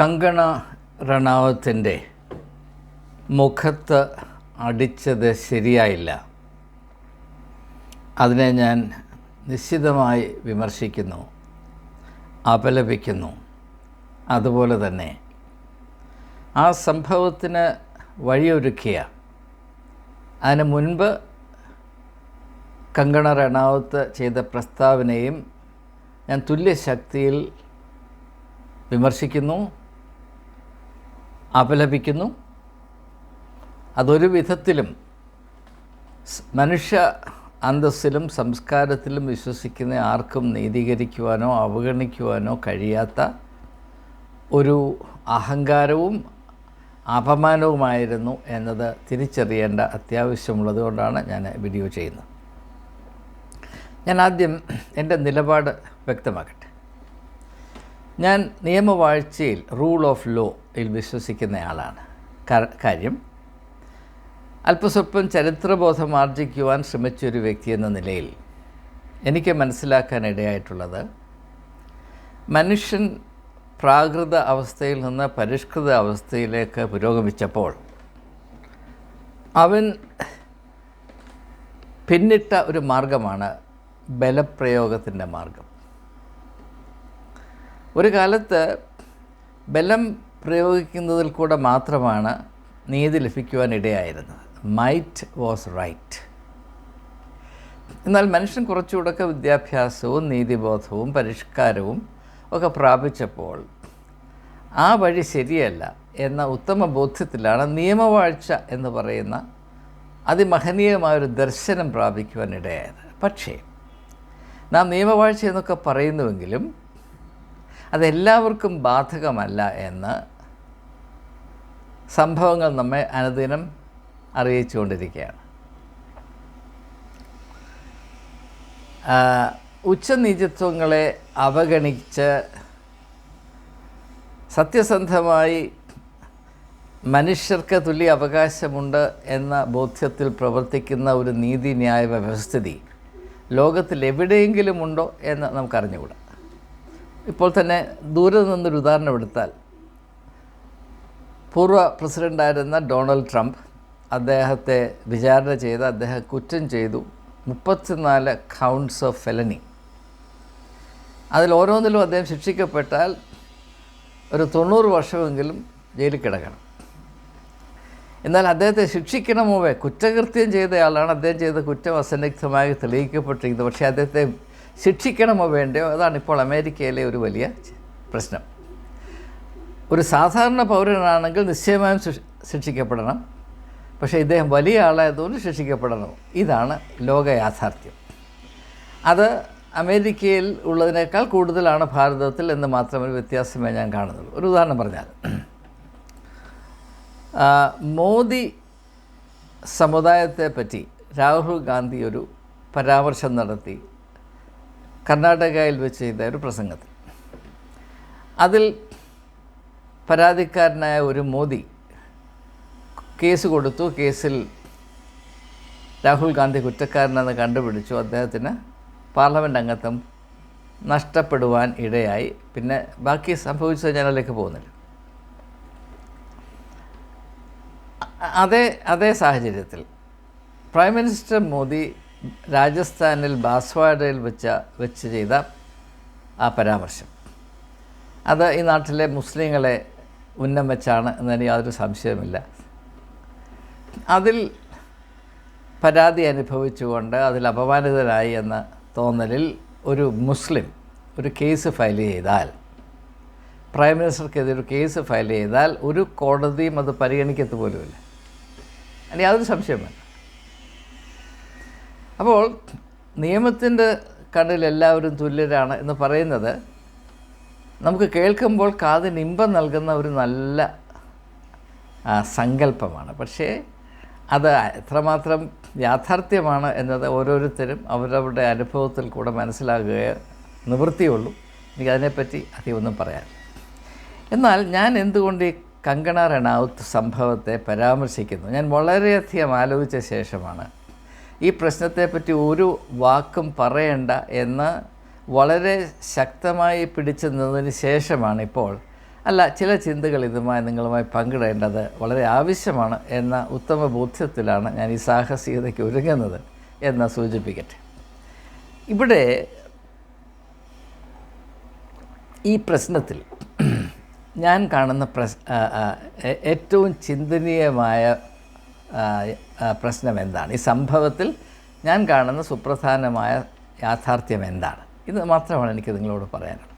കങ്കണ റണാവത്തിന്റെ മുഖത്ത് അടിച്ചത് ശരിയായില്ല. അതിനെ ഞാൻ നിശ്ചിതമായി വിമർശിക്കുന്നു അപലപിക്കുന്നു. അതുപോലെ തന്നെ ആ സംഭവത്തിന് വഴിയൊരുക്കിയ അതിന് മുൻപ് കങ്കണ റണാവത്ത് ചെയ്ത പ്രസ്താവനയും ഞാൻ തുല്യശക്തിയിൽ വിമർശിക്കുന്നു. അപലപിക്കുന്നു. അതൊരു വിധത്തിലും മനുഷ്യ അന്തസ്സിലും സംസ്കാരത്തിലും വിശ്വസിക്കുന്ന ആർക്കും നീതീകരിക്കുവാനോ അവഗണിക്കുവാനോ കഴിയാത്ത ഒരു അഹങ്കാരവും അപമാനവുമായിരുന്നു എന്നത് തിരിച്ചറിയേണ്ട അത്യാവശ്യമുള്ളത് കൊണ്ടാണ് ഞാൻ വീഡിയോ ചെയ്യുന്നത്. ഞാൻ ആദ്യം എന്റെ നിലപാട് വ്യക്തമാക്കട്ടെ. ഞാൻ നിയമവാഴ്ചയിൽ റൂൾ ഓഫ് ലോയിൽ വിശ്വസിക്കുന്ന ആളാണ്. കാര്യം അല്പസ്വല്പം ചരിത്രബോധം ആർജിക്കുവാൻ ശ്രമിച്ചൊരു വ്യക്തി എന്ന നിലയിൽ എനിക്ക് മനസ്സിലാക്കാനിടയായിട്ടുള്ളത് മനുഷ്യൻ പ്രാകൃത അവസ്ഥയിൽ നിന്ന് പരിഷ്കൃത അവസ്ഥയിലേക്ക് പുരോഗമിച്ചപ്പോൾ അവൻ പിന്നിട്ട ഒരു മാർഗമാണ് ബലപ്രയോഗത്തിന്റെ മാർഗം. ഒരു കാലത്ത് ബലം പ്രയോഗിക്കുന്നതിൽ കൂടെ മാത്രമാണ് നീതി ലഭിക്കുവാൻ ഇടയായിരുന്നത്. മൈറ്റ് വാസ് റൈറ്റ് എന്നാൽ മനുഷ്യൻ കുറച്ചുകൂടെയൊക്കെ വിദ്യാഭ്യാസവും നീതിബോധവും പരിഷ്കാരവും ഒക്കെ പ്രാപിച്ചപ്പോൾ ആ വഴി ശരിയല്ല എന്ന ഉത്തമ ബോധ്യത്തിലാണ് നിയമവാഴ്ച എന്ന് പറയുന്ന അതിമഹനീയമായൊരു ദർശനം പ്രാപിക്കുവാനിടയായത് പക്ഷേ നാം നിയമവാഴ്ച എന്നൊക്കെ പറയുന്നുവെങ്കിലും അതെല്ലാവർക്കും ബാധകമല്ല എന്ന് സംഭവങ്ങൾ നമ്മെ അനുദിനം അറിയിച്ചുകൊണ്ടിരിക്കുകയാണ്. ഉച്ചനീചത്വങ്ങളെ അവഗണിച്ച് സത്യസന്ധമായി മനുഷ്യർക്ക് തുല്യ അവകാശമുണ്ട് എന്ന ബോധ്യത്തിൽ പ്രവർത്തിക്കുന്ന ഒരു നീതിന്യായ വ്യവസ്ഥിതി ലോകത്തിൽ എവിടെയെങ്കിലും ഉണ്ടോ എന്ന് നമുക്കറിഞ്ഞുകൂടാ. ഇപ്പോൾ തന്നെ ദൂരെ നിന്നൊരു ഉദാഹരണം എടുത്താൽ പൂർവ പ്രസിഡന്റായിരുന്ന ഡൊണാൾഡ് ട്രംപ് അദ്ദേഹത്തെ വിചാരണ ചെയ്ത് അദ്ദേഹം കുറ്റം ചെയ്തു. മുപ്പത്തിനാല് കൗണ്ട്സ് ഓഫ് ഫെലനി അതിൽ ഓരോന്നിലും അദ്ദേഹം ശിക്ഷിക്കപ്പെട്ടാൽ ഒരു തൊണ്ണൂറ് വർഷമെങ്കിലും ജയിലിൽ കിടക്കണം. എന്നാൽ അദ്ദേഹത്തെ ശിക്ഷിക്കണമോ വേ കുറ്റകൃത്യം ചെയ്തയാളാണ് അദ്ദേഹം ചെയ്ത കുറ്റം അസന്നിഗ്ധമായി തെളിയിക്കപ്പെട്ടിരിക്കുന്നത്. പക്ഷേ അദ്ദേഹത്തെ ശിക്ഷിക്കണമോ വേണ്ടയോ? അതാണ് ഇപ്പോൾ അമേരിക്കയിലെ ഒരു വലിയ പ്രശ്നം. ഒരു സാധാരണ പൗരനാണെങ്കിൽ നിശ്ചയമായും ശിക്ഷ- ശിക്ഷിക്കപ്പെടണം. പക്ഷേ ഇദ്ദേഹം വലിയ ആളായതുകൊണ്ട് ശിക്ഷിക്കപ്പെടണം. ഇതാണ് ലോക യാഥാർത്ഥ്യം. അത് അമേരിക്കയിൽ ഉള്ളതിനേക്കാൾ കൂടുതലാണ് ഭാരതത്തിൽ എന്ന് മാത്രം ഒരു വ്യത്യാസമേ ഞാൻ കാണുന്നുള്ളൂ. ഒരു ഉദാഹരണം പറഞ്ഞാൽ മോദി സമുദായത്തെ പറ്റി രാഹുൽ ഗാന്ധി ഒരു പരാമർശം നടത്തി കർണാടകയിൽ വെച്ച് ചെയ്ത ഒരു പ്രസംഗത്തിൽ. അതിൽ പരാതിക്കാരനായ ഒരു മോദി കേസ് കൊടുത്തു. കേസിൽ രാഹുൽ ഗാന്ധി കുറ്റക്കാരനെന്ന് കണ്ടുപിടിച്ചു. അദ്ദേഹത്തിന് പാർലമെന്റ് അംഗത്വം നഷ്ടപ്പെടുവാൻ ഇടയായി. പിന്നെ ബാക്കി സംഭവിച്ചത് ഞാൻ അതിലേക്ക് പോകുന്നില്ല. അതേ അതേ സാഹചര്യത്തിൽ പ്രൈം മിനിസ്റ്റർ മോദി രാജസ്ഥാനിൽ ബാസ്വാഡയിൽ വെച്ച വെച്ച് ചെയ്ത ആ പരാമർശം. അത് ഈ നാട്ടിലെ മുസ്ലിങ്ങളെ ഉന്നം വെച്ചാണ് എന്നതിന് യാതൊരു സംശയവുമില്ല. അതിൽ പരാതി അനുഭവിച്ചുകൊണ്ട് അതിൽ അപമാനിതരായി എന്ന തോന്നലിൽ ഒരു മുസ്ലിം ഒരു കേസ് ഫയൽ ചെയ്താൽ പ്രൈം മിനിസ്റ്റർക്കെതിരെ ഒരു കേസ് ഫയൽ ചെയ്താൽ ഒരു കോടതിയും അത് പരിഗണിക്കത്ത് പോലുമില്ല. അല്ലെങ്കിൽ യാതൊരു സംശയമല്ല അപ്പോൾ നിയമത്തിന്റെ കണ്ണിൽ എല്ലാവരും തുല്യരാണ് എന്ന് പറയുന്നത് നമുക്ക് കേൾക്കുമ്പോൾ കാതിന് ഇമ്പം നൽകുന്ന ഒരു നല്ല സങ്കല്പമാണ്. പക്ഷേ അത് എത്രമാത്രം യാഥാർത്ഥ്യമാണ് എന്നത് ഓരോരുത്തരും അവരവരുടെ അനുഭവത്തിൽ കൂടെ മനസ്സിലാകുകയെ നിവൃത്തിയുള്ളൂ. എനിക്കതിനെപ്പറ്റി അധികമൊന്നും പറയാൻ എന്നാൽ ഞാൻ എന്തുകൊണ്ട് ഈ കങ്കണ റണൌത്ത് സംഭവത്തെ പരാമർശിക്കുന്നു? ഞാൻ വളരെയധികം ആലോചിച്ച ശേഷമാണ്. ഈ പ്രശ്നത്തെപ്പറ്റി ഒരു വാക്കും പറയണ്ട എന്ന് വളരെ ശക്തമായി പിടിച്ചു നിന്നതിന് ശേഷമാണ് ഇപ്പോൾ അല്ല ചില ചിന്തകൾ ഇതുമായി നിങ്ങളുമായി പങ്കിടേണ്ടത് വളരെ ആവശ്യമാണ് എന്ന ഉത്തമ ബോധ്യത്തിലാണ് ഞാൻ ഈ സാഹസികതയ്ക്ക് ഒരുങ്ങുന്നത് എന്ന് സൂചിപ്പിക്കട്ടെ. ഇവിടെ ഈ പ്രശ്നത്തിൽ ഞാൻ കാണുന്ന പ്രശ് ഏറ്റവും ചിന്തനീയമായ പ്രശ്നം എന്താണ്? ഈ സംഭവത്തിൽ ഞാൻ കാണുന്ന സുപ്രധാനമായ യാഥാർത്ഥ്യം എന്താണ്? ഇത് മാത്രമാണ് എനിക്ക് നിങ്ങളോട് പറയാനുള്ളത്.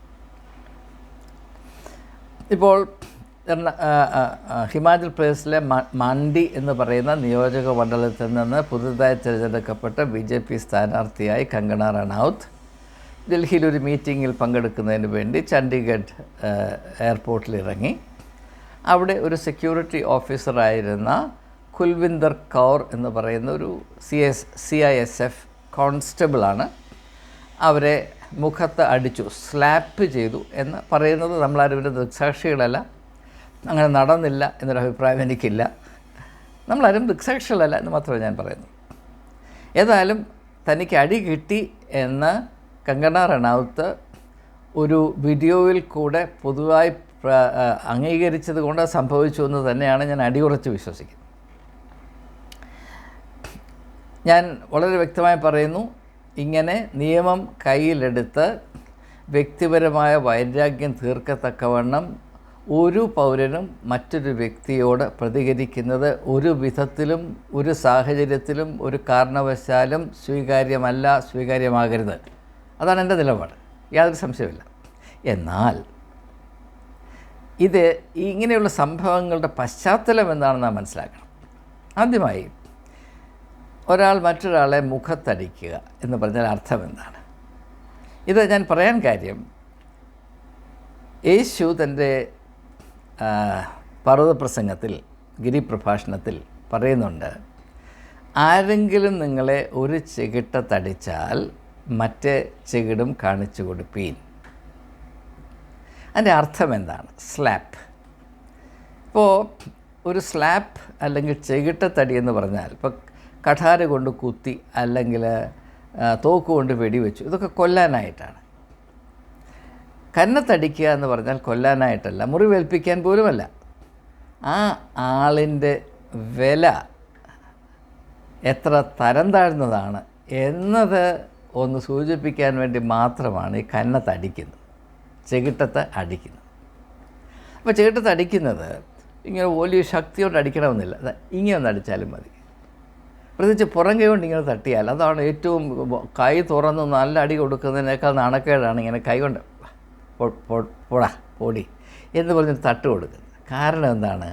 ഇപ്പോൾ ഹിമാചൽ പ്രദേശിലെ മാണ്ടി എന്ന് പറയുന്ന നിയോജക മണ്ഡലത്തിൽ നിന്ന് പുതുതായി തിരഞ്ഞെടുക്കപ്പെട്ട ബി ജെ പി സ്ഥാനാർത്ഥിയായി കങ്കണ റണൌത്ത് ഡൽഹിയിൽ ഒരു മീറ്റിങ്ങിൽ പങ്കെടുക്കുന്നതിന് വേണ്ടി ചണ്ഡീഗഡ് എയർപോർട്ടിൽ ഇറങ്ങി. അവിടെ ഒരു സെക്യൂരിറ്റി ഓഫീസറായിരുന്ന കുൽവിന്ദർ കൗർ എന്ന് പറയുന്ന ഒരു C S C I S F കോൺസ്റ്റബിളാണ്. അവരെ മുഖത്ത് അടിച്ചു സ്ലാപ്പ് ചെയ്തു എന്ന് പറയുന്നത് നമ്മളാരും ദൃക്സാക്ഷികളല്ല. അങ്ങനെ നടന്നില്ല എന്നൊരു അഭിപ്രായം എനിക്കില്ല. നമ്മളാരും ദൃക്സാക്ഷികളല്ല എന്ന് മാത്രമേ ഞാൻ പറയുന്നു. ഏതായാലും തനിക്ക് അടി കിട്ടി എന്ന് കങ്കണ റണാവത്ത് ഒരു വീഡിയോയിൽ കൂടെ പൊതുവായി അംഗീകരിച്ചത് കൊണ്ട് സംഭവിച്ചു എന്ന് തന്നെയാണ് ഞാൻ അടിയുറച്ച് വിശ്വസിക്കുന്നത്. ഞാൻ വളരെ വ്യക്തമായി പറയുന്നു ഇങ്ങനെ നിയമം കയ്യിലെടുത്ത് വ്യക്തിപരമായ വൈരാഗ്യം തീർക്കത്തക്കവണ്ണം ഒരു പൗരനും മറ്റൊരു വ്യക്തിയോട് പ്രതികരിക്കുന്നത് ഒരു വിധത്തിലും ഒരു സാഹചര്യത്തിലും ഒരു കാരണവശാലും സ്വീകാര്യമല്ല സ്വീകാര്യമാകരുത്. അതാണ് എന്റെ നിലപാട്. യാതൊരു സംശയമില്ല എന്നാൽ ഇത് ഇങ്ങനെയുള്ള സംഭവങ്ങളുടെ പശ്ചാത്തലം എന്താണെന്ന് നാം മനസ്സിലാക്കണം. ആദ്യമായി ഒരാൾ മറ്റൊരാളെ മുഖത്തടിക്കുക എന്ന് പറഞ്ഞാൽ അർത്ഥം എന്താണ് ഇത് ഞാൻ പറയാൻ കാര്യം യേശു തന്റെ പർവതപ്രസംഗത്തിൽ ഗിരിപ്രഭാഷണത്തിൽ പറയുന്നുണ്ട് ആരെങ്കിലും നിങ്ങളെ ഒരു ചെകിട്ട തടിച്ചാൽ മറ്റേ ചെകിടും കാണിച്ചു കൊടുപ്പീൻ. അതിന്റെ അർത്ഥം എന്താണ്? സ്ലാപ്പ്. ഇപ്പോൾ ഒരു സ്ലാപ്പ് അല്ലെങ്കിൽ ചെകിട്ട തടി എന്ന് പറഞ്ഞാൽ ഇപ്പോൾ കഠാര കൊണ്ട് കുത്തി അല്ലെങ്കിൽ തോക്ക് കൊണ്ട് വെടിവെച്ചു. ഇതൊക്കെ കൊല്ലാനായിട്ടാണ്. കന്നത്തടിക്കുക എന്ന് പറഞ്ഞാൽ കൊല്ലാനായിട്ടല്ല മുറിവേൽപ്പിക്കാൻ പോലുമല്ല. ആ ആളിന്റെ വില എത്ര തരം താഴ്ന്നതാണ് എന്നത് ഒന്ന് സൂചിപ്പിക്കാൻ വേണ്ടി മാത്രമാണ് ഈ കന്നത്ത് അടിക്കുന്നത് ചെകിട്ടത്ത് അടിക്കുന്നത്. അപ്പോൾ ചെകിട്ടത്ത് അടിക്കുന്നത് ഇങ്ങനെ വലിയ ശക്തിയോട് അടിക്കണമെന്നില്ല. ഇങ്ങനെ ഒന്ന് അടിച്ചാലും മതി. പ്രത്യേകിച്ച് പുറം കൈ കൊണ്ട് ഇങ്ങനെ തട്ടിയാൽ അതാണ് ഏറ്റവും കൈ തുറന്ന് നല്ല അടി കൊടുക്കുന്നതിനേക്കാൾ നാണക്കേടാണ് ഇങ്ങനെ കൈ കൊണ്ട് പോടാ പൊടി എന്ന് പറഞ്ഞ് തട്ട് കൊടുക്കുന്നത്. കാരണം എന്താണ്?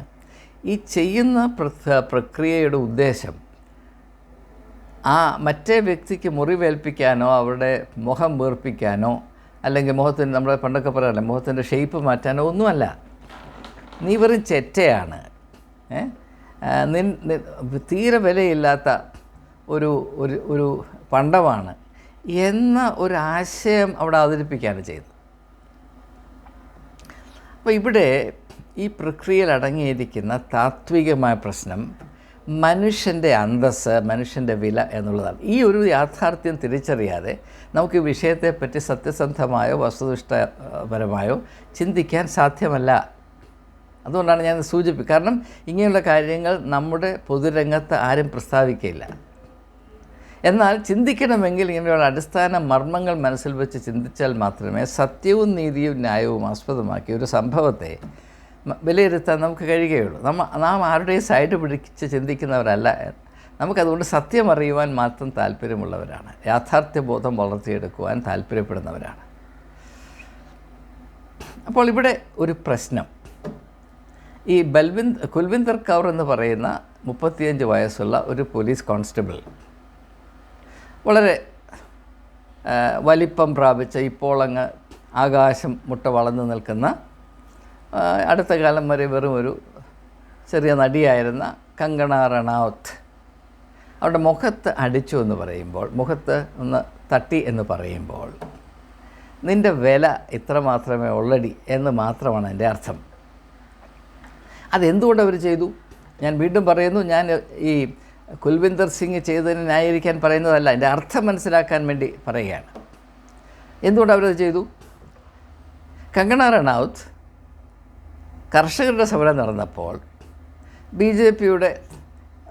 ഈ ചെയ്യുന്ന പ്രക്രിയയുടെ ഉദ്ദേശം ആ മറ്റേ വ്യക്തിക്ക് മുറിവേൽപ്പിക്കാനോ അവരുടെ മുഖം വീർപ്പിക്കാനോ അല്ലെങ്കിൽ മുഖത്തിന് നമ്മുടെ പണ്ടൊക്കെ പറയാറില്ല മുഖത്തിന്റെ ഷേപ്പ് മാറ്റാനോ ഒന്നുമല്ല. നീ വെറും ചെറ്റയാണ്. ഏ? നിൻ തീരെ വിലയില്ലാത്ത ഒരു ഒരു ഒരു പണ്ടമാണ് എന്ന ഒരു ആശയം അവിടെ അവതരിപ്പിക്കുകയാണ് ചെയ്തത് അപ്പോൾ ഇവിടെ ഈ പ്രക്രിയയിൽ അടങ്ങിയിരിക്കുന്ന താത്വികമായ പ്രശ്നം മനുഷ്യന്റെ അന്തസ്സ് മനുഷ്യന്റെ വില എന്നുള്ളതാണ്. ഈ ഒരു യാഥാർത്ഥ്യം തിരിച്ചറിയാതെ നമുക്ക് വിഷയത്തെപ്പറ്റി സത്യസന്ധമായോ വസ്തുനിഷ്ഠപരമായോ ചിന്തിക്കാൻ സാധ്യമല്ല. അതുകൊണ്ടാണ് ഞാൻ സൂചിപ്പിക്കുക കാരണം ഇങ്ങനെയുള്ള കാര്യങ്ങൾ നമ്മുടെ പൊതുരംഗത്ത് ആരും പ്രസ്താവിക്കുകയില്ല എന്നാൽ ചിന്തിക്കണമെങ്കിൽ ഇങ്ങനെയുള്ള അടിസ്ഥാന മർമ്മങ്ങൾ മനസ്സിൽ വെച്ച് ചിന്തിച്ചാൽ മാത്രമേ സത്യവും നീതിയും ന്യായവും ആസ്പദമാക്കി ഒരു സംഭവത്തെ വിലയിരുത്താൻ നമുക്ക് കഴിയുകയുള്ളൂ. നമ്മൾ നാം ആരുടെയും സൈഡ് പിടിച്ച് ചിന്തിക്കുന്നവരല്ല. നമുക്കതുകൊണ്ട് സത്യം അറിയുവാൻ മാത്രം താല്പര്യമുള്ളവരാണ്. യാഥാർത്ഥ്യബോധം വളർത്തിയെടുക്കുവാൻ താല്പര്യപ്പെടുന്നവരാണ്. അപ്പോൾ ഇവിടെ ഒരു പ്രശ്നം. ഈ ബൽവിന്ദ് കുൽവിന്ദർ കൗർ എന്ന് പറയുന്ന മുപ്പത്തിയഞ്ച് വയസ്സുള്ള ഒരു പോലീസ് കോൺസ്റ്റബിൾ വളരെ വലിപ്പം പ്രാപിച്ച ഇപ്പോൾ അങ്ങ് ആകാശം മുട്ട വളർന്നു നിൽക്കുന്ന അടുത്ത കാലം വരെ വെറും ഒരു ചെറിയ നടിയായിരുന്ന കങ്കണ റണാവത്ത് അവരുടെ മുഖത്ത് അടിച്ചു എന്ന് പറയുമ്പോൾ മുഖത്ത് ഒന്ന് തട്ടി എന്ന് പറയുമ്പോൾ നിന്റെ വില ഇത്ര മാത്രമേ ഉള്ളടി എന്ന് മാത്രമാണ് എന്റെ അർത്ഥം. അതെന്തുകൊണ്ട് അവർ ചെയ്തു? ഞാൻ വീണ്ടും പറയുന്നു ഞാൻ ഈ കുൽവിന്ദർ സിംഗ് ചെയ്തതിന് ന്യായീകരിക്കാൻ പറയുന്നതല്ല എന്റെ അർത്ഥം മനസ്സിലാക്കാൻ വേണ്ടി പറയുകയാണ്. എന്തുകൊണ്ട് അവരത് ചെയ്തു? കങ്കണ റണൌത്ത് കർഷകരുടെ സമരം നടന്നപ്പോൾ ബി ജെ പിയുടെ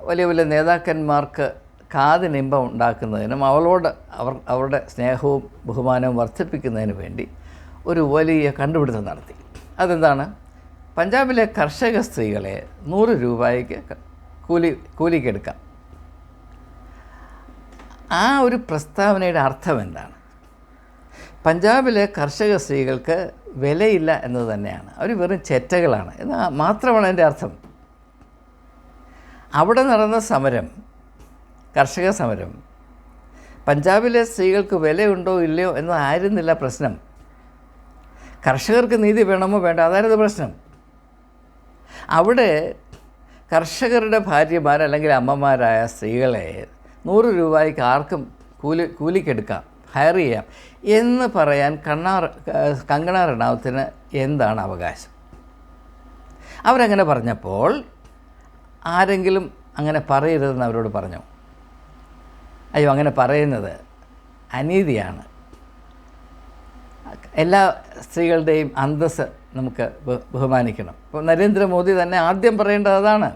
വലിയ വലിയ നേതാക്കന്മാർക്ക് കാതിനിമ്പം ഉണ്ടാക്കുന്നതിനും അവളോട് അവർ അവരുടെ സ്നേഹവും ബഹുമാനവും വർദ്ധിപ്പിക്കുന്നതിന് വേണ്ടി ഒരു വലിയ കണ്ടുപിടുത്തം നടത്തി. അതെന്താണ്? പഞ്ചാബിലെ കർഷക സ്ത്രീകളെ നൂറ് രൂപയ്ക്ക് കൂലി കൂലിക്കെടുക്കാം ആ ഒരു പ്രസ്താവനയുടെ അർത്ഥം എന്താണ്? പഞ്ചാബിലെ കർഷക സ്ത്രീകൾക്ക് വിലയില്ല എന്നത് തന്നെയാണ്. അവർ വെറും ചെറ്റകളാണ്. എന്ന് മാത്രമാണ് എന്റെ അർത്ഥം. അവിടെ നടന്ന സമരം കർഷക സമരം പഞ്ചാബിലെ സ്ത്രീകൾക്ക് വിലയുണ്ടോ ഇല്ലയോ എന്നതായിരുന്നില്ല പ്രശ്നം. കർഷകർക്ക് നീതി വേണമോ വേണ്ട? അതായിരുന്നു പ്രശ്നം. അവിടെ കർഷകരുടെ ഭാര്യമാർ അല്ലെങ്കിൽ അമ്മമാരായ സ്ത്രീകളെ നൂറ് രൂപയ്ക്ക് ആർക്കും കൂലി കൂലിക്കെടുക്കാം ഹയർ ചെയ്യാം എന്ന് പറയാൻ കണ്ണാർ കങ്കണ റണാവത്തിന് എന്താണ് അവകാശം? അവരങ്ങനെ പറഞ്ഞപ്പോൾ ആരെങ്കിലും അങ്ങനെ പറയരുതെന്ന് അവരോട് പറഞ്ഞു. അയ്യോ അങ്ങനെ പറയുന്നത് അനീതിയാണ്. എല്ലാ സ്ത്രീകളുടെയും അന്തസ് നമുക്ക് ബഹുമാനിക്കണം. ഇപ്പോൾ നരേന്ദ്രമോദി തന്നെ ആദ്യം പറയേണ്ടത് അതാണ്.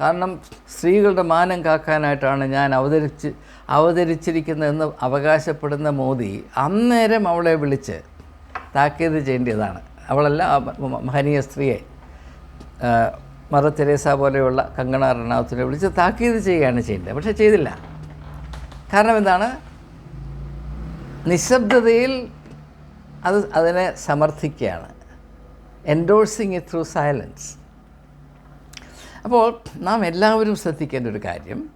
കാരണം സ്ത്രീകളുടെ മാനം കാക്കാനായിട്ടാണ് ഞാൻ അവതരിച്ച് അവതരിച്ചിരിക്കുന്നതെന്ന് അവകാശപ്പെടുന്ന മോദി അന്നേരം അവളെ വിളിച്ച് താക്കീത് ചെയ്യേണ്ടതാണ്. അവളല്ല മഹനീയ സ്ത്രീയെ മദർ തെരേസ പോലെയുള്ള കങ്കണ റണാവത്തിനെ വിളിച്ച് താക്കീത് ചെയ്യുകയാണ് ചെയ്യേണ്ടത്. പക്ഷേ ചെയ്തില്ല. കാരണം എന്താണ്? നിശബ്ദതയിൽ അത് അതിനെ സമർത്ഥിക്കുകയാണ്. എൻഡോഴ്സിങ് ഇറ്റ് ത്രൂ സൈലൻസ് അപ്പോൾ നാം എല്ലാവരും ശ്രദ്ധിക്കേണ്ട ഒരു കാര്യം.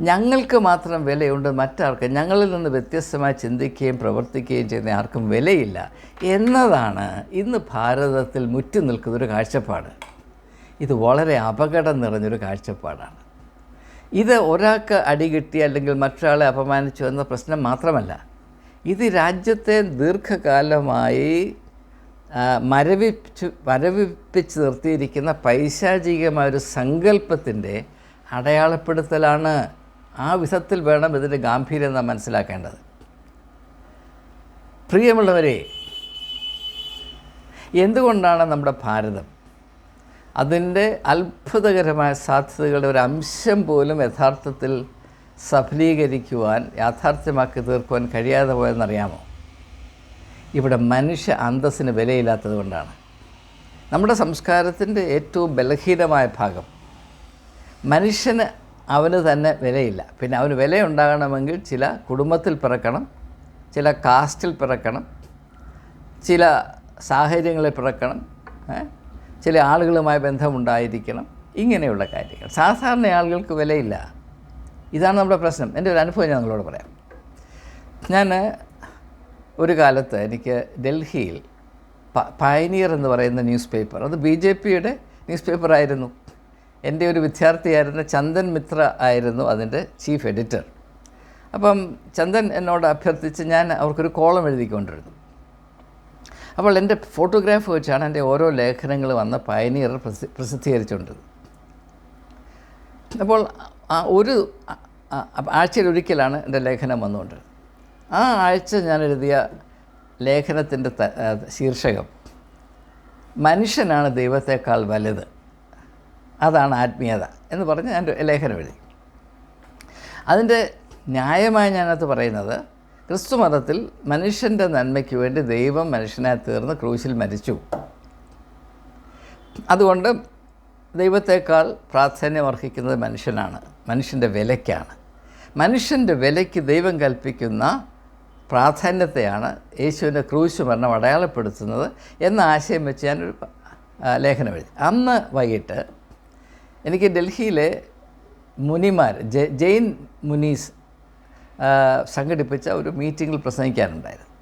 ഞങ്ങൾക്ക് മാത്രം വിലയുണ്ട് മറ്റാർക്ക്? ഞങ്ങളിൽ നിന്ന് വ്യത്യസ്തമായി ചിന്തിക്കുകയും പ്രവർത്തിക്കുകയും ചെയ്യുന്ന ആർക്കും വിലയില്ല എന്നതാണ് ഇന്ന് ഭാരതത്തിൽ മുറ്റി നിൽക്കുന്നൊരു കാഴ്ചപ്പാട്. ഇത് വളരെ അപകടം നിറഞ്ഞൊരു കാഴ്ചപ്പാടാണ്. ഇത് ഒരാൾക്ക് അടി കിട്ടി അല്ലെങ്കിൽ മറ്റൊരാളെ അപമാനിച്ചു എന്ന പ്രശ്നം മാത്രമല്ല. ഇത് രാജ്യത്തെ ദീർഘകാലമായി മരവിപ്പിച്ച് മരവിപ്പിച്ച് നിർത്തിയിരിക്കുന്ന പൈശാചികമായ ഒരു സങ്കല്പത്തിന്റെ അടയാളപ്പെടുത്തലാണ് ആ വിധത്തിൽ വേണം ഇതിന്റെ ഗാംഭീര്യം നാം മനസ്സിലാക്കേണ്ടത്. പ്രിയമുള്ളവരെ എന്തുകൊണ്ടാണ് നമ്മുടെ ഭാരതം അതിന്റെ അത്ഭുതകരമായ സാധ്യതകളുടെ ഒരു അംശം പോലും യഥാർത്ഥത്തിൽ സഫലീകരിക്കുവാൻ യാഥാർത്ഥ്യമാക്കി തീർക്കുവാൻ കഴിയാതെ പോയെന്നറിയാമോ ഇവിടെ മനുഷ്യ അന്തസ്സിന് വിലയില്ലാത്തത് കൊണ്ടാണ്. നമ്മുടെ സംസ്കാരത്തിന്റെ ഏറ്റവും ബലഹീനമായ ഭാഗം മനുഷ്യന് അവന് തന്നെ വിലയില്ല. പിന്നെ അവന് വിലയുണ്ടാകണമെങ്കിൽ ചില കുടുംബത്തിൽ പിറക്കണം ചില കാസ്റ്റിൽ പിറക്കണം ചില സാഹചര്യങ്ങളിൽ പിറക്കണം ചില ആളുകളുമായി ബന്ധമുണ്ടായിരിക്കണം ഇങ്ങനെയുള്ള കാര്യങ്ങൾ. സാധാരണ ആളുകൾക്ക് വിലയില്ല. ഇതാണ് നമ്മുടെ പ്രശ്നം. എന്റെ ഒരു അനുഭവം ഞാൻ നിങ്ങളോട് പറയാം. ഞാൻ ഒരു കാലത്ത് എനിക്ക് ഡൽഹിയിൽ പയനിയർ എന്ന് പറയുന്ന ന്യൂസ് പേപ്പർ അത് ബി ജെ പിയുടെ ന്യൂസ് പേപ്പറായിരുന്നു എന്റെ ഒരു വിദ്യാർത്ഥിയായിരുന്ന ചന്ദൻ മിത്ര ആയിരുന്നു അതിന്റെ ചീഫ് എഡിറ്റർ. അപ്പം ചന്ദൻ എന്നോട് അഭ്യർത്ഥിച്ച് ഞാൻ അവർക്കൊരു കോളം എഴുതിക്കൊണ്ടിരുന്നു. അപ്പോൾ എന്റെ ഫോട്ടോഗ്രാഫ് വെച്ചാണ് എന്റെ ഓരോ ലേഖനങ്ങൾ വന്ന പയനിയർ പ്രസി പ്രസിദ്ധീകരിച്ചുകൊണ്ടിരുന്നത് അപ്പോൾ ആ- ഒരു ആഴ്ചയിൽ ഒരിക്കലാണ് എന്റെ ലേഖനം വന്നുകൊണ്ടിരുന്നത്. ആ ആഴ്ച ഞാൻ എഴുതിയ ലേഖനത്തിന്റെ ശീർഷകം മനുഷ്യനാണ് ദൈവത്തെക്കാൾ വലുത്. അതാണ് ആത്മീയത എന്ന് പറഞ്ഞ് ഞാൻ ലേഖനം എഴുതി. അതിന്റെ ന്യായമായി ഞാനത് പറയുന്നത് ക്രിസ്തു മതത്തിൽ മനുഷ്യന്റെ നന്മയ്ക്ക് വേണ്ടി ദൈവം മനുഷ്യനെ തീർന്ന് ക്രൂശിൽ മരിച്ചു. അതുകൊണ്ട് ദൈവത്തേക്കാൾ പ്രാധാന്യം അർഹിക്കുന്നത് മനുഷ്യനാണ്. മനുഷ്യന്റെ വിലയ്ക്കാണ്. മനുഷ്യന്റെ വിലയ്ക്ക് ദൈവം കൽപ്പിക്കുന്ന പ്രാധാന്യത്തെയാണ് യേശുവിന്റെ ക്രൂശ് മരണം അടയാളപ്പെടുത്തുന്നത് എന്ന ആശയം വെച്ച് ഞാനൊരു ലേഖനം എഴുതി. അന്ന് വൈകിട്ട് എനിക്ക് ഡൽഹിയിലെ മുനിമാർ ജെയിൻ മുനീസ് സംഘടിപ്പിച്ച ഒരു മീറ്റിങ്ങിൽ പ്രസംഗിക്കാനുണ്ടായിരുന്നു.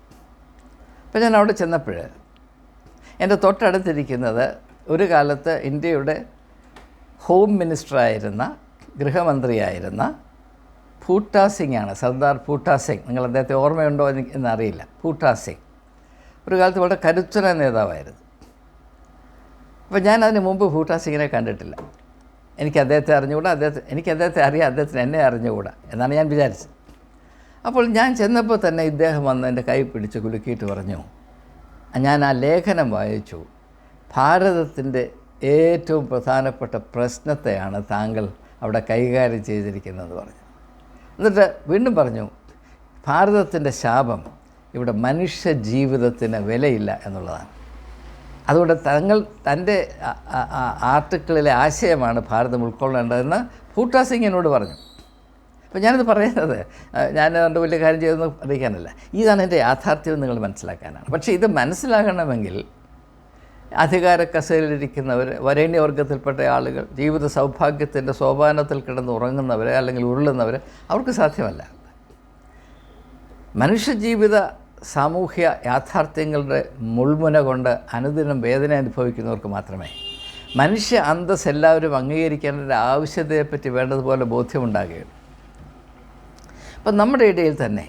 അപ്പോൾ ഞാൻ അവിടെ ചെന്നപ്പോൾ എന്റെ തൊട്ടടുത്തിരിക്കുന്നത് ഒരു കാലത്ത് ഇന്ത്യയുടെ ഹോം മിനിസ്റ്ററായിരുന്ന ഗൃഹമന്ത്രിയായിരുന്ന ഭൂട്ടാ സിംഗ് ആണ് സർദാർ ഭൂട്ടാ സിംഗ്. നിങ്ങൾ അദ്ദേഹത്തെ ഓർമ്മയുണ്ടോ എന്ന് എന്നറിയില്ല. ഭൂട്ടാ സിംഗ്. ഒരു കാലത്ത് വളരെ കരുത്തര നേതാവായിരുന്നു. അപ്പോൾ ഞാൻ അതിന് മുമ്പ് ഭൂട്ടാ സിംഗിനെ കണ്ടിട്ടില്ല. എനിക്ക് അദ്ദേഹത്തെ അറിഞ്ഞുകൂടാ അദ്ദേഹത്തെ എനിക്ക് അദ്ദേഹത്തെ അറിയാം അദ്ദേഹത്തിന് എന്നെ അറിഞ്ഞുകൂടാ എന്നാണ് ഞാൻ വിചാരിച്ചത്. അപ്പോൾ ഞാൻ ചെന്നപ്പോൾ തന്നെ ഇദ്ദേഹം വന്ന് എന്റെ കൈ പിടിച്ച് കുലുക്കിയിട്ട് പറഞ്ഞു ഞാൻ ആ ലേഖനം വായിച്ചു. ഭാരതത്തിന്റെ ഏറ്റവും പ്രധാനപ്പെട്ട പ്രശ്നത്തെയാണ് താങ്കൾ അവിടെ കൈകാര്യം ചെയ്തിരിക്കുന്നത് പറഞ്ഞു. എന്നിട്ട് വീണ്ടും പറഞ്ഞു ഭാരതത്തിന്റെ ശാപം ഇവിടെ മനുഷ്യ ജീവിതത്തിന് വിലയില്ല എന്നുള്ളതാണ്. അതുകൊണ്ട് തങ്ങൾ തന്റെ ആർട്ടിക്കിളിലെ ആശയമാണ് ഭാരതം ഉൾക്കൊള്ളേണ്ടതെന്ന് ഭൂട്ടാ എന്നോട് പറഞ്ഞു. അപ്പോൾ ഞാനിത് പറയുന്നത് ഞാൻ എന്റെ വലിയ കാര്യം ചെയ്തെന്ന് അറിയിക്കാനല്ല. ഇതാണ് എന്റെ യാഥാർത്ഥ്യം നിങ്ങൾ മനസ്സിലാക്കാനാണ്. പക്ഷേ ഇത് മനസ്സിലാകണമെങ്കിൽ അധികാര കസേരയിലിരിക്കുന്നവർ വരേണ്യവർഗത്തിൽപ്പെട്ട ആളുകൾ ജീവിത സൗഭാഗ്യത്തിന്റെ സോപാനത്തിൽ കിടന്ന് ഉറങ്ങുന്നവർ അല്ലെങ്കിൽ ഉരുളുന്നവർ അവർക്ക് സാധ്യമല്ല. മനുഷ്യജീവിത സാമൂഹ്യ യാഥാർത്ഥ്യങ്ങളുടെ മുൾമുന കൊണ്ട് അനുദിനം വേദന അനുഭവിക്കുന്നവർക്ക് മാത്രമേ. മനുഷ്യ അന്തസ് എല്ലാവരും അംഗീകരിക്കേണ്ട ആവശ്യതയെപ്പറ്റി വേണ്ടതുപോലെ ബോധ്യമുണ്ടാകുകയുള്ളൂ. അപ്പം നമ്മുടെ ഇടയിൽ തന്നെ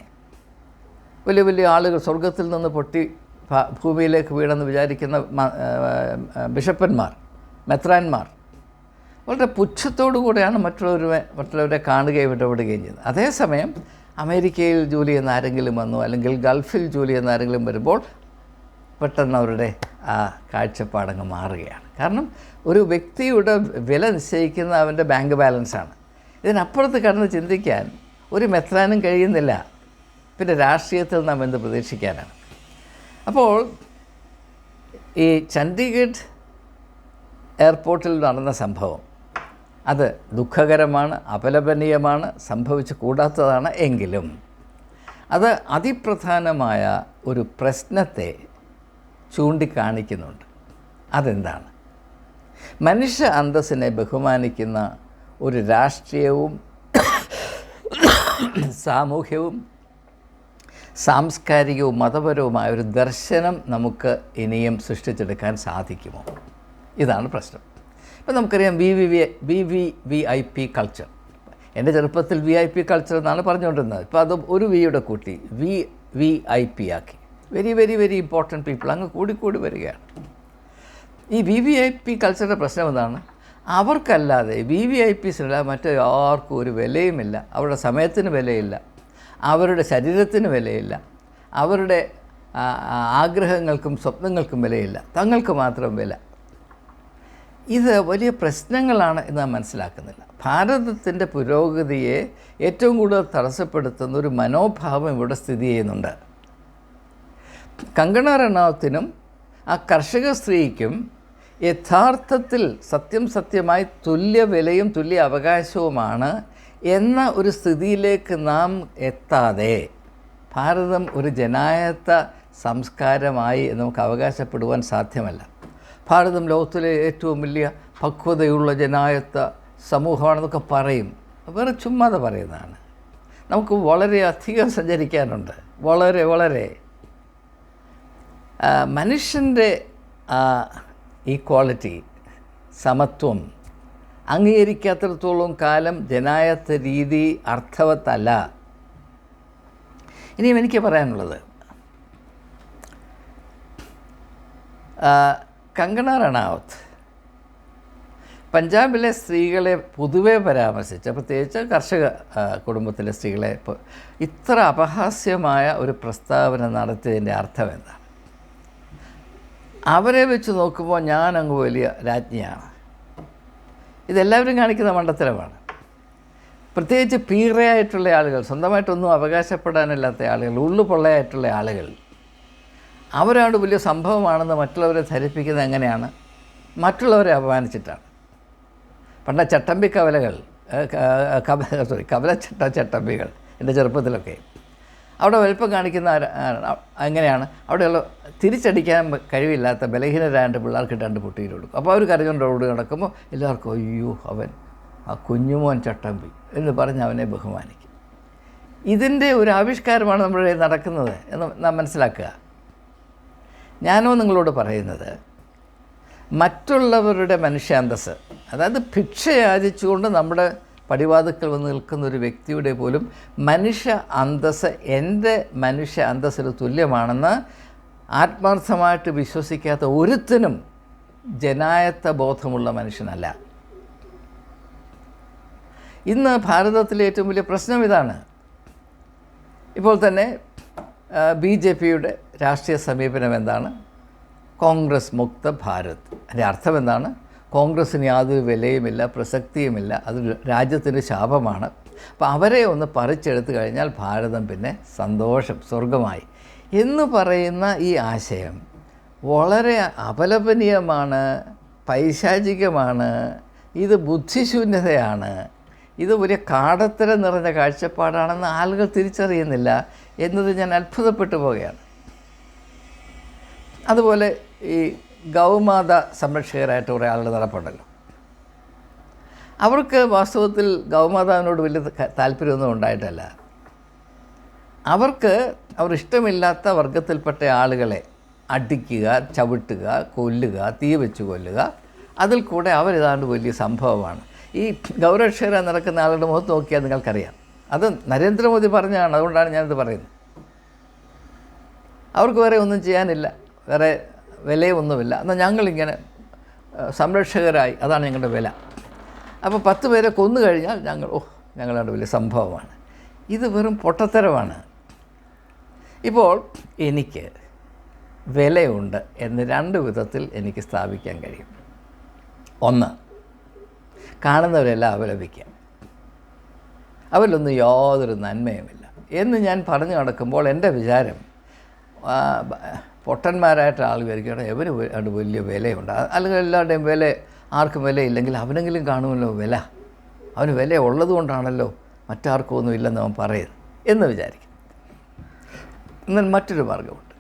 വലിയ വലിയ ആളുകൾ സ്വർഗത്തിൽ നിന്ന് പൊട്ടി ഭൂമിയിലേക്ക് വീണെന്ന് വിചാരിക്കുന്ന ബിഷപ്പന്മാർ മെത്രാന്മാർ വളരെ പുച്ഛത്തോടു കൂടെയാണ് മറ്റുള്ളവരെ മറ്റുള്ളവരെ കാണുകയും ഇടപെടുകയും ചെയ്യുന്നത്. അതേസമയം അമേരിക്കയിൽ ജോലി ചെയ്യുന്ന ആരെങ്കിലും വന്നു അല്ലെങ്കിൽ ഗൾഫിൽ ജോലി ചെയ്യുന്ന ആരെങ്കിലും വരുമ്പോൾ പെട്ടെന്ന് അവരുടെ ആ കാഴ്ചപ്പാടങ്ങ് മാറുകയാണ്. കാരണം ഒരു വ്യക്തിയുടെ വില നിശ്ചയിക്കുന്ന അവന്റെ ബാങ്ക് ബാലൻസാണ്. ഇതിനപ്പുറത്ത് കടന്ന് ചിന്തിക്കാൻ ഒരു മെത്രാനും കഴിയുന്നില്ല. പിന്നെ രാഷ്ട്രീയത്തിൽ നാം എന്ത് പ്രതീക്ഷിക്കാനാണ്? അപ്പോൾ ഈ ചണ്ഡീഗഡ് എയർപോർട്ടിൽ നടന്ന സംഭവം അത് ദുഃഖകരമാണ് അപലപനീയമാണ് സംഭവിച്ചു കൂടാത്തതാണ് എങ്കിലും അത് അതിപ്രധാനമായ ഒരു പ്രശ്നത്തെ ചൂണ്ടിക്കാണിക്കുന്നുണ്ട്. അതെന്താണ്? മനുഷ്യ അന്തസ്സിനെ ബഹുമാനിക്കുന്ന ഒരു രാഷ്ട്രീയവും സാമൂഹ്യവും സാംസ്കാരികവും മതപരവുമായ ഒരു ദർശനം നമുക്ക് ഇനിയും സൃഷ്ടിച്ചെടുക്കാൻ സാധിക്കുമോ? ഇതാണ് പ്രശ്നം. ഇപ്പം നമുക്കറിയാം V V V V V V I P culture. എന്റെ ചെറുപ്പത്തിൽ വി ഐ പി കൾച്ചർ എന്നാണ് പറഞ്ഞുകൊണ്ടിരുന്നത്. ഇപ്പോൾ അത് ഒരു വിയുടെ കൂട്ടി വി വി ഐ പി ആക്കി. Very very very important people അങ്ങ് കൂടിക്കൂടി വരികയാണ്. ഈ വി വി ഐ പി കൾച്ചറിന്റെ പ്രശ്നം എന്താണ്? അവർക്കല്ലാതെ വി വി ഐ പിസിനല്ല മറ്റേ ആർക്കും ഒരു വിലയുമില്ല. അവരുടെ സമയത്തിന് വിലയില്ല. അവരുടെ ശരീരത്തിന് വിലയില്ല. അവരുടെ ആഗ്രഹങ്ങൾക്കും സ്വപ്നങ്ങൾക്കും വിലയില്ല. തങ്ങൾക്ക് മാത്രം വില. ഇത് വലിയ പ്രശ്നങ്ങളാണ് എന്ന് നാം മനസ്സിലാക്കുന്നില്ല. ഭാരതത്തിന്റെ പുരോഗതിയെ ഏറ്റവും കൂടുതൽ തടസ്സപ്പെടുത്തുന്ന ഒരു മനോഭാവം ഇവിടെ സ്ഥിതി ചെയ്യുന്നുണ്ട്. കങ്കണ റണാവത്തിനും ആ കർഷക സ്ത്രീക്കും യഥാർത്ഥത്തിൽ സത്യം സത്യമായി തുല്യ വിലയും തുല്യ അവകാശവുമാണ് എന്ന ഒരു സ്ഥിതിയിലേക്ക് നാം എത്താതെ ഭാരതം ഒരു ജനായത്ത സംസ്കാരമായി നമുക്ക് അവകാശപ്പെടുവാൻ സാധ്യമല്ല. ഭാരതം ലോകത്തിലെ ഏറ്റവും വലിയ പക്വതയുള്ള ജനായത്ത സമൂഹമാണെന്നൊക്കെ പറയും. വേറെ ചുമ്മാത പറയുന്നതാണ്. നമുക്ക് വളരെ അധികം സഞ്ചരിക്കാനുണ്ട്. വളരെ വളരെ. മനുഷ്യന്റെ ഈക്വാളിറ്റി സമത്വം അംഗീകരിക്കാത്തിടത്തോളം കാലം ജനായത്ത രീതി അർത്ഥവത്തല്ല. ഇനിയും എനിക്ക് പറയാനുള്ളത് കങ്കണ റണാവത്ത് പഞ്ചാബിലെ സ്ത്രീകളെ പൊതുവെ പരാമർശിച്ച പ്രത്യേകിച്ച് കർഷക കുടുംബത്തിലെ സ്ത്രീകളെ ഇത്ര അപഹാസ്യമായ ഒരു പ്രസ്താവന നടത്തിയതിന്റെ അർത്ഥം എന്താണ് അവരെ വെച്ച് നോക്കുമ്പോൾ ഞാനങ്ങ് വലിയ രാജ്ഞിയാണ്. ഇതെല്ലാവരും കാണിക്കുന്ന മണ്ടത്തരമാണ്. പ്രത്യേകിച്ച് പീറയായിട്ടുള്ള ആളുകൾ സ്വന്തമായിട്ടൊന്നും അവകാശപ്പെടാനില്ലാത്ത ആളുകൾ ഉള്ളു പൊള്ളയായിട്ടുള്ള ആളുകൾ. അവരാണ് വലിയ സംഭവമാണെന്ന് മറ്റുള്ളവരെ ധരിപ്പിക്കുന്നത് എങ്ങനെയാണ്? മറ്റുള്ളവരെ അപമാനിച്ചിട്ടാണ്. പണ്ട ചട്ടമ്പി കവലകൾ സോറി കവല ചട്ട ചട്ടമ്പികൾ എന്റെ ചെറുപ്പത്തിലൊക്കെ. അവിടെ വലിപ്പം കാണിക്കുന്ന അങ്ങനെയാണ് അവിടെയുള്ള തിരിച്ചടിക്കാൻ കഴിവില്ലാത്ത ബലഹീനരായ പിള്ളേർക്ക് രണ്ട് പൊട്ടിയിൽ കൊടുക്കും. അപ്പോൾ അവർ കരഞ്ഞുകൊണ്ട് റോഡ് നടക്കുമ്പോൾ എല്ലാവർക്കും അയ്യോ അവൻ ആ കുഞ്ഞുമോൻ ചട്ടമ്പി എന്ന് പറഞ്ഞ് അവനെ ബഹുമാനിക്കും. ഇതിന്റെ ഒരു ആവിഷ്കാരമാണ് നമ്മുടെ നടക്കുന്നത് എന്ന് നാം മനസ്സിലാക്കുക. ഞാനോ നിങ്ങളോട് പറയുന്നത് മറ്റുള്ളവരുടെ മനുഷ്യാന്തസ് അതായത് ഭിക്ഷ യാചിച്ചുകൊണ്ട് നമ്മുടെ പടിവാതുക്കൾ വന്ന് നിൽക്കുന്ന ഒരു വ്യക്തിയുടെ പോലും മനുഷ്യ അന്തസ് എന്റെ മനുഷ്യ അന്തസ്സിന് തുല്യമാണെന്ന് ആത്മാർത്ഥമായിട്ട് വിശ്വസിക്കാത്ത ഒരുത്തിനും ജനായത്ത ബോധമുള്ള മനുഷ്യനല്ല. ഇന്ന് ഭാരതത്തിലെ ഏറ്റവും വലിയ പ്രശ്നം ഇതാണ്. ഇപ്പോൾ തന്നെ ബി ജെ പിയുടെ രാഷ്ട്രീയ സമീപനം എന്താണ്? കോൺഗ്രസ് മുക്ത ഭാരത്. അതിന്റെ അർത്ഥം എന്താണ്? കോൺഗ്രസ്സിന് യാതൊരു വിലയുമില്ല പ്രസക്തിയുമില്ല. അത് രാജ്യത്തിന്റെ ശാപമാണ്. അപ്പോൾ അവരെ ഒന്ന് പറിച്ചെടുത്തു കഴിഞ്ഞാൽ ഭാരതം പിന്നെ സന്തോഷം സ്വർഗമായി എന്ന് പറയുന്ന ഈ ആശയം വളരെ അപലപനീയമാണ് പൈശാചികമാണ് ഇത് ബുദ്ധിശൂന്യതയാണ് ഇത് ഒരു കാടത്തരം നിറഞ്ഞ കാഴ്ചപ്പാടാണെന്ന് ആളുകൾ തിരിച്ചറിയുന്നില്ല എന്നത് ഞാൻ അത്ഭുതപ്പെട്ടു പോവുകയാണ്. അതുപോലെ ഈ ഗൗമാത സംരക്ഷകരായിട്ട് കുറേ ആളുകൾ നടപ്പുണ്ടല്ലോ. അവർക്ക് വാസ്തവത്തിൽ ഗൗമാതാവിനോട് വലിയ താല്പര്യമൊന്നും ഉണ്ടായിട്ടല്ല. അവർക്ക് അവർ ഇഷ്ടമില്ലാത്ത വർഗത്തിൽപ്പെട്ട ആളുകളെ അടിക്കുക ചവിട്ടുക കൊല്ലുക തീ വെച്ച് കൊല്ലുക അതിൽ കൂടെ അവരിതാണ്ട് വലിയ സംഭവമാണ്. ഈ ഗൗരക്ഷര നടക്കുന്ന ആളുടെ മുഖത്ത് നോക്കിയാൽ നിങ്ങൾക്കറിയാം. അത് നരേന്ദ്രമോദി പറഞ്ഞതാണ് അതുകൊണ്ടാണ് ഞാനിത് പറയുന്നത്. അവർക്ക് വേറെ ഒന്നും ചെയ്യാനില്ല. വേറെ വിലയൊന്നുമില്ല. എന്നാൽ ഞങ്ങളിങ്ങനെ സംരക്ഷകരായി. അതാണ് ഞങ്ങളുടെ വില. അപ്പോൾ പത്ത് പേരെ കൊന്നു കഴിഞ്ഞാൽ ഞങ്ങൾ ഓ ഞങ്ങളുടെ വലിയ സംഭവമാണ്. ഇത് വെറും പൊട്ടത്തരമാണ്. ഇപ്പോൾ എനിക്ക് വിലയുണ്ട് എന്ന് രണ്ട് വിധത്തിൽ എനിക്ക് സ്ഥാപിക്കാൻ കഴിയും. ഒന്ന് കാണുന്നവരെല്ലാം അപലപിക്കാം. അവരിലൊന്നും യാതൊരു നന്മയുമില്ല. എന്ന് ഞാൻ പറഞ്ഞു നടക്കുമ്പോൾ എന്റെ വിചാരം പൊട്ടന്മാരായിട്ട് ആൾ വിചാരിക്കണം എവന് അവിടെ വലിയ വിലയുണ്ട്. അല്ലെങ്കിൽ എല്ലാവരുടെയും വില ആർക്കും വിലയില്ലെങ്കിൽ അവനെങ്കിലും കാണുമല്ലോ വില. അവന് വില ഉള്ളത് കൊണ്ടാണല്ലോ മറ്റാർക്കും ഒന്നും ഇല്ലെന്ന് അവൻ പറയുന്നത് എന്ന് വിചാരിക്കും. എന്നാൽ മറ്റൊരു മാർഗമുണ്ട്.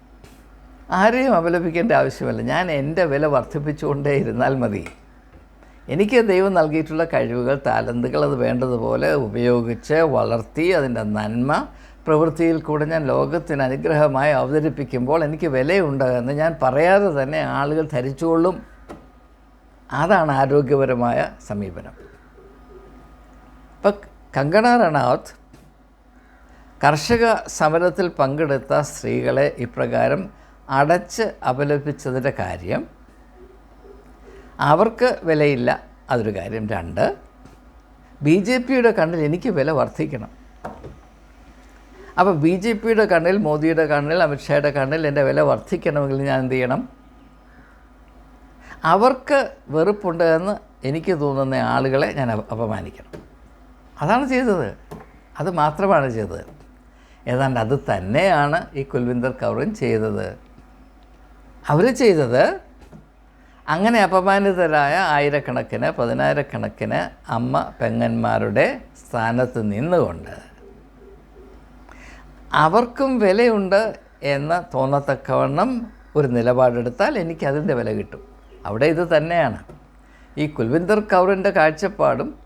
ആരെയും അപലപിക്കേണ്ട ആവശ്യമല്ല. ഞാൻ എന്റെ വില വർദ്ധിപ്പിച്ചുകൊണ്ടേ ഇരുന്നാൽ മതി. എനിക്ക് ദൈവം നൽകിയിട്ടുള്ള കഴിവുകൾ താലന്തുകൾ അത് വേണ്ടതുപോലെ ഉപയോഗിച്ച് വളർത്തി അതിന്റെ നന്മ പ്രവൃത്തിയിൽ കൂടെ ഞാൻ ലോകത്തിന് അനുഗ്രഹമായി അവതരിപ്പിക്കുമ്പോൾ എനിക്ക് വിലയുണ്ട് എന്ന് ഞാൻ പറയാതെ തന്നെ ആളുകൾ ധരിച്ചുകൊള്ളും. അതാണ് ആരോഗ്യപരമായ സമീപനം. ഇപ്പം കങ്കണ റണാവത്ത് കർഷക സമരത്തിൽ പങ്കെടുത്ത സ്ത്രീകളെ ഇപ്രകാരം അടച്ച് അപലപിച്ചതിന്റെ കാര്യം അവർക്ക് വിലയില്ല. അതൊരു കാര്യം രണ്ട് ബി ജെ പിയുടെ കണ്ണിൽ എനിക്ക് വില വർദ്ധിക്കണം. അപ്പോൾ ബി ജെ പിയുടെ കണ്ണിൽ മോദിയുടെ കണ്ണിൽ അമിത്ഷായുടെ കണ്ണിൽ എന്റെ വില വർദ്ധിക്കണമെങ്കിൽ ഞാൻ എന്ത് ചെയ്യണം? അവർക്ക് വെറുപ്പുണ്ട് എന്ന് എനിക്ക് തോന്നുന്ന ആളുകളെ ഞാൻ അപമാനിക്കണം. അതാണ് ചെയ്തത്. അത് മാത്രമാണ് ചെയ്തത്. ഏതാണ്ട് അത് തന്നെയാണ് ഈ കുൽവിന്ദർ കൗറും ചെയ്തത്. അവർ ചെയ്തത് അങ്ങനെ അപമാനിതരായ ആയിരക്കണക്കിന് പതിനായിരക്കണക്കിന് അമ്മ പെങ്ങന്മാരുടെ സ്ഥാനത്ത് നിന്നുകൊണ്ട് അവർക്കും വിലയുണ്ട് എന്ന് തോന്നത്തക്കവണ്ണം ഒരു നിലപാടെടുത്താൽ എനിക്ക് അതിന്റെ വില കിട്ടും. അവിടെ ഇത് തന്നെയാണ്. ഈ കുൽവിന്ദർ കൗറിന്റെ കാഴ്ചപ്പാടും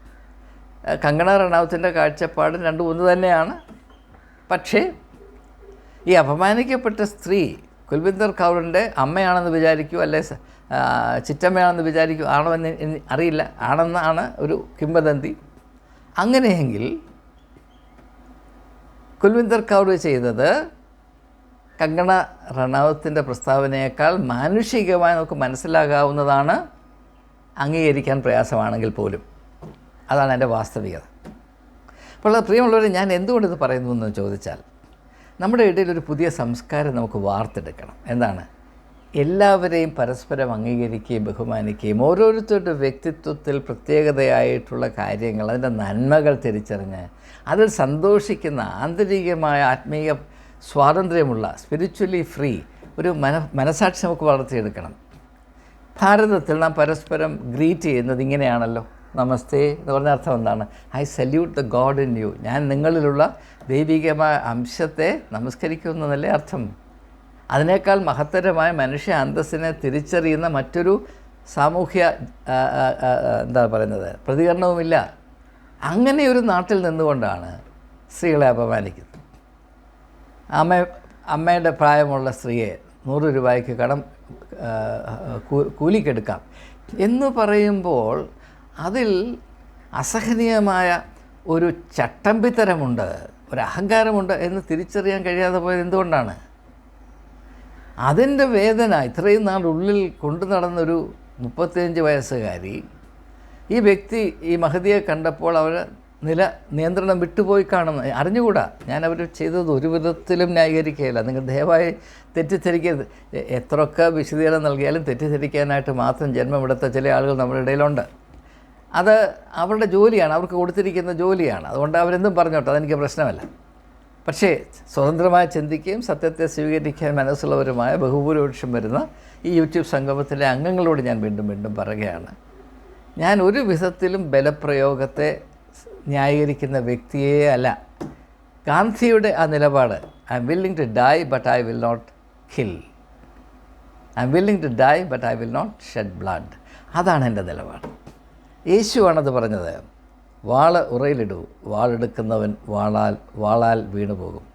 കങ്കണ റണാവത്തിന്റെ കാഴ്ചപ്പാടും രണ്ടും ഒന്ന് തന്നെയാണ്. പക്ഷേ ഈ അപമാനിക്കപ്പെട്ട സ്ത്രീ കുൽവിന്ദർ കൗറിന്റെ അമ്മയാണെന്ന് വിചാരിക്കൂ അല്ലെ ചിറ്റമ്മയാണെന്ന് വിചാരിക്കൂ ആണോ എന്ന് അറിയില്ല ആണെന്നാണ് ഒരു കിംവദന്തി. അങ്ങനെയെങ്കിൽ കുൽവിന്ദർ കൗർ ചെയ്തത് കങ്കണ റണാവത്തിന്റെ പ്രസ്താവനയേക്കാൾ മാനുഷികമായി നമുക്ക് മനസ്സിലാകാവുന്നതാണ് അംഗീകരിക്കാൻ പ്രയാസമാണെങ്കിൽ പോലും. അതാണ് എന്റെ വാസ്തവികത. അപ്പോൾ പ്രിയമുള്ളവരെ ഞാൻ എന്തുകൊണ്ട് ഇത് പറയുന്നു എന്ന് ചോദിച്ചാൽ നമ്മുടെ ഇടയിൽ ഒരു പുതിയ സംസ്കാരം നമുക്ക് വാർത്തെടുക്കണം. എന്താണ്? എല്ലാവരെയും പരസ്പരം അംഗീകരിക്കുകയും ബഹുമാനിക്കുകയും ഓരോരുത്തരുടെ വ്യക്തിത്വത്തിൽ പ്രത്യേകതയായിട്ടുള്ള കാര്യങ്ങൾ അതിന്റെ നന്മകൾ തിരിച്ചറിഞ്ഞ് അതിൽ സന്തോഷിക്കുന്ന ആന്തരികമായ ആത്മീയ സ്വാതന്ത്ര്യമുള്ള സ്പിരിച്വലി ഫ്രീ ഒരു മന മനസാക്ഷി നമുക്ക് വളർത്തിയെടുക്കണം. ഭാരതത്തിൽ നാം പരസ്പരം ഗ്രീറ്റ് ചെയ്യുന്നത് ഇങ്ങനെയാണല്ലോ. നമസ്തേ എന്ന് പറഞ്ഞ അർത്ഥം എന്താണ്? I salute the god in you ഞാൻ നിങ്ങളിലുള്ള ദൈവികമായ അംശത്തെ നമസ്കരിക്കുന്നതല്ലേ അർത്ഥം. അതിനേക്കാൾ മഹത്തരമായ മനുഷ്യ അന്തസ്സിനെ തിരിച്ചറിയുന്ന മറ്റൊരു സാമൂഹ്യ എന്താ പറയുന്നത്? പ്രതികരണവുമില്ല. അങ്ങനെ ഒരു നാട്ടിൽ നിന്നുകൊണ്ടാണ് സ്ത്രീകളെ അപമാനിക്കുന്നത്. അമ്മ അമ്മയുടെ പ്രായമുള്ള സ്ത്രീയെ നൂറ് രൂപയ്ക്ക് കടം കൂലിക്കെടുക്കാം എന്ന് പറയുമ്പോൾ അതിൽ അസഹനീയമായ ഒരു ചട്ടമ്പിത്തരമുണ്ട് ഒരു അഹങ്കാരമുണ്ട് എന്ന് തിരിച്ചറിയാൻ കഴിയാതെ പോയത് എന്തുകൊണ്ടാണ്? അതിന്റെ വേദന ഇത്രയും നാൾ ഉള്ളിൽ കൊണ്ടു നടന്നൊരു മുപ്പത്തിയഞ്ച് വയസ്സുകാരി ഈ വ്യക്തി ഈ മഹതിയെ കണ്ടപ്പോൾ അവർ നില നിയന്ത്രണം വിട്ടുപോയി കാണുന്ന അറിഞ്ഞുകൂടാ? ഞാൻ അവർ ചെയ്തത് ഒരു വിധത്തിലും ന്യായീകരിക്കുകയില്ല. നിങ്ങൾ ദയവായി തെറ്റിദ്ധരിക്കരുത്. എത്രയൊക്കെ വിശദീകരണം നൽകിയാലും തെറ്റിദ്ധരിക്കാനായിട്ട് മാത്രം ജന്മം ജന്മമെടുത്ത ചില ആളുകൾ നമ്മുടെ ഇടയിലുണ്ട്. അത് അവരുടെ ജോലിയാണ്. അവർക്ക് കൊടുത്തിരിക്കുന്ന ജോലിയാണ്. അതുകൊണ്ട് അവരെന്തും പറഞ്ഞോട്ടെ? അതെനിക്ക് പ്രശ്നമല്ല. പക്ഷേ സ്വതന്ത്രമായി ചിന്തിക്കുകയും സത്യത്തെ സ്വീകരിക്കാൻ മനസ്സുള്ളവരുമായ ബഹുഭൂരിപക്ഷം വരുന്ന ഈ യൂട്യൂബ് സംഗമത്തിലെ അംഗങ്ങളോട് ഞാൻ വീണ്ടും വീണ്ടും പറയുകയാണ്. ഞാൻ ഒരു വിധത്തിലും ബലപ്രയോഗത്തെ ന്യായീകരിക്കുന്ന വ്യക്തിയേ അല്ല. ഗാന്ധിയുടെ ആ നിലപാട് I'm willing to die but I will not kill I'm willing to die but I will not shed blood അതാണ് എന്റെ നിലപാട്. യേശുവാണത് പറഞ്ഞത് വാൾ ഉറയിലിടൂ വാളെടുക്കുന്നവൻ വാളാൽ വാളാൽ വീണു പോകും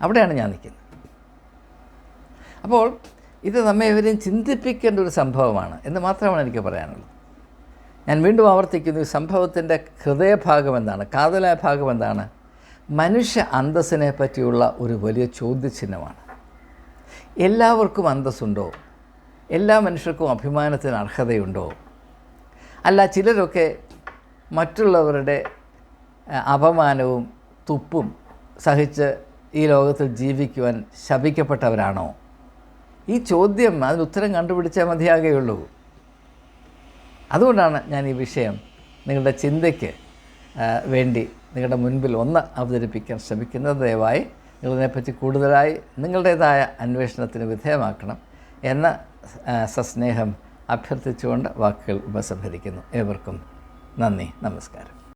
അവിടെയാണ് ഞാൻ നിൽക്കുന്നത്. അപ്പോൾ ഇത് നമ്മെ ഇവരെയും ചിന്തിപ്പിക്കേണ്ട ഒരു സംഭവമാണ് എന്ന് മാത്രമാണ് എനിക്ക് പറയാനുള്ളത്. ഞാൻ വീണ്ടും ആവർത്തിക്കുന്നു ഈ സംഭവത്തിന്റെ ഹൃദയഭാഗം എന്താണ്? കാതലായ ഭാഗം എന്താണ്? മനുഷ്യ അന്തസ്സിനെ പറ്റിയുള്ള ഒരു വലിയ ചോദ്യചിഹ്നമാണ്. എല്ലാവർക്കും അന്തസ്സുണ്ടോ? എല്ലാ മനുഷ്യർക്കും അഭിമാനത്തിന് അർഹതയുണ്ടോ? അല്ല ചിലരൊക്കെ മറ്റുള്ളവരുടെ അപമാനവും തുപ്പും സഹിച്ച് ഈ ലോകത്തിൽ ജീവിക്കുവാൻ ശപിക്കപ്പെട്ടവരാണോ? ഈ ചോദ്യം അതിന് ഉത്തരം കണ്ടുപിടിച്ചാൽ മതിയാകുകയുള്ളൂ അതുകൊണ്ടാണ് ഞാൻ ഈ വിഷയം നിങ്ങളുടെ ചിന്തയ്ക്ക് വേണ്ടി നിങ്ങളുടെ മുൻപിൽ ഒന്ന് അവതരിപ്പിക്കാൻ ശ്രമിക്കുന്നത്. ദയവായി നിങ്ങളിതിനെപ്പറ്റി കൂടുതലായി നിങ്ങളുടേതായ അന്വേഷണത്തിന് വിധേയമാക്കണം എന്ന സസ്നേഹം അഭ്യർത്ഥിച്ചുകൊണ്ട് വാക്കുകൾ ഉപസംഹരിക്കുന്നു. ഏവർക്കും നന്ദി നമസ്കാരം.